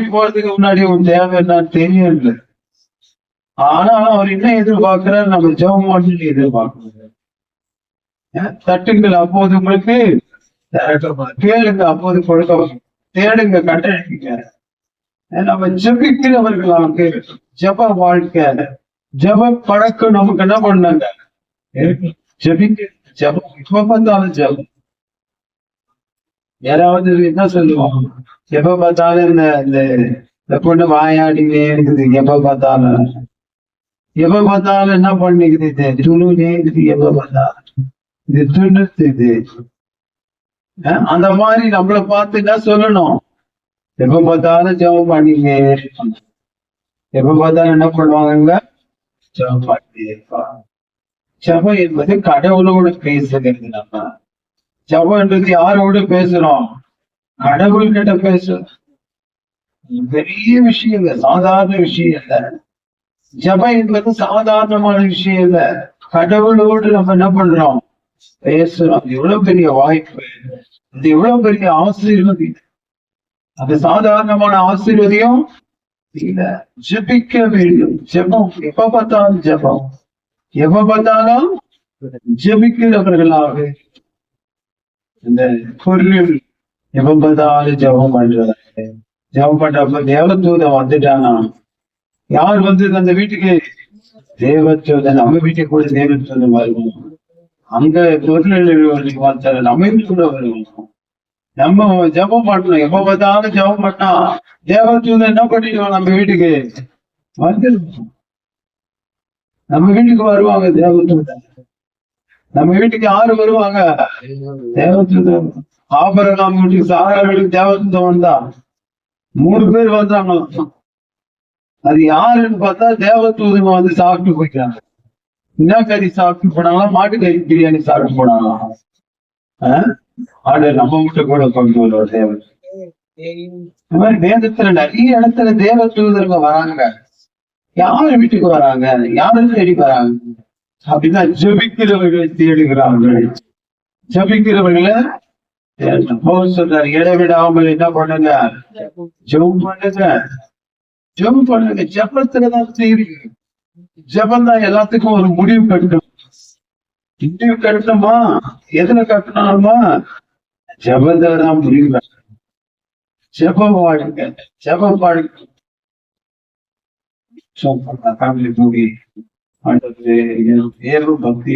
போறதுக்கு முன்னாடி உன் தேவை என்னன்னு தெரியல ஆனாலும் அவர் என்ன எதிர்பார்க்கிறார் நம்ம ஜெபம் பண்ணி எதிர்பார்க்கணும் தட்டுங்கள் அப்போது உங்களுக்கு தேடுங்க கேளுங்க அப்போது கொடுக்க தேடுங்க கட்டளைங்க நம்ம ஜபிக்கிறவர்களுக்கு ஜெப வாழ்க்கை ஜப பழக்கம் நமக்கு என்ன பண்ணாங்க? ஜெபிக்க ஜெபம் இப்ப பார்த்தாலும் ஜெபம். யாராவது என்ன சொல்லுவோம் எப்ப பார்த்தாலும் இந்த இந்த இந்த பொண்ணு வாயாடினே இருக்குது. எப்ப பார்த்தாலும். எப்ப பார்த்தாலும் என்ன பண்ணிக்குது இது? துணுனே இருக்குது. எப்ப பார்த்தாலும். இது துணுத்து இது அந்த மாதிரி நம்மளை பார்த்து என்ன சொல்லணும்? எப்ப பார்த்தாலும் ஜெபம் பண்ணிங்க எப்ப பார்த்தாலும் என்ன பண்ணுவாங்க ஜெபம் பண்ணி இருப்பாங்க. ஜெபம் என்பது கடவுளோட பேசுகிறது நம்ம. ஜபன்றது யாரோட பேசுறோம்? கடவுள் கிட்ட பேசுறோம் பெரிய விஷயம் இல்ல சாதாரண விஷயம் இல்ல. ஜபம் என்பது சாதாரணமான விஷயம் இல்ல. கடவுளோடு நம்ம என்ன பண்றோம்? பேசுறோம். அது எவ்வளவு பெரிய வாய்ப்பு? இது எவ்வளவு பெரிய ஆசீர்வதி அது சாதாரணமான ஆசீர்வதியும் இல்ல. ஜபிக்க வேண்டும். ஜெபம் எப்ப பார்த்தாலும் ஜெபம். எப்ப பார்த்தாலும் ஜபிக்கிறவர்களாக இந்த பொருளில் எப்ப பார்த்தாலும் ஜெபம் பண்றாங்க ஜெபம் பண்றப்ப தேவதூதன் வந்துட்டானா? யார் வந்து அந்த வீட்டுக்கு? தேவதூதன். நம்ம வீட்டுக்கு கூட தேவதூதன் வருவோம். அங்க பொருள் வந்தாரு நம்ம கூட வருவோம். நம்ம ஜெபம் பண்ணணும். எப்ப பார்த்தாலும் ஜெபம் பண்ணா தேவதூதன் என்ன பண்ணிடுவோம் நம்ம வீட்டுக்கு? வந்துருவோம் நம்ம வீட்டுக்கு வருவாங்க தேவதூதன். நம்ம வீட்டுக்கு யாரு வருவாங்க? தேவதூதன். ஆபரகாம் வீட்டுக்கு சாரா வீட்டுக்கு தேவதூதன் வந்தா. மூணு பேர் வந்தாங்க. அது யாருன்னு பார்த்தா தேவத்தூதம் வந்து சாப்பிட்டு போயிட்டாங்க. என்ன கறி சாப்பிட்டு போனாங்களா? மாட்டுக்கறி பிரியாணி சாப்பிட்டு போனாங்களா? ஆஹ்? ஆடு நம்ம வீட்டு கூட கொண்டு வருவோம் தேவன். இந்த மாதிரி வேதத்துல நிறைய இடத்துல தேவ தூதர்கள் வராங்க. யார் வீட்டுக்கு வராங்க? யாரு தேடி வராங்க? அப்படின்னா ஜபிக்கிறவர்களை தேடுகிறார்கள். ஜபிக்கிறவர்களை தேடணும். பவுல் இடைவிடாமல் என்ன பண்ணுங்க? ஜெபம் பண்ணுங்க. ஜெபம் பண்ணுங்க. ஜபத்துலதான் செய்யுங்க ஜபம் தான் எல்லாத்துக்கும் ஒரு முடிவு கட்டணும். முடிவு கட்டணுமா? எதுல கட்டணுமா? ஜபத்துல தான் முடிவு கட்டணும். ஜெபம் வாழ்க்கை ஜெபம் வாழ்க்கை ஃபேமிலி மூவி ಅಂತಂದ್ರೆ ಏನು ಭಕ್ತಿ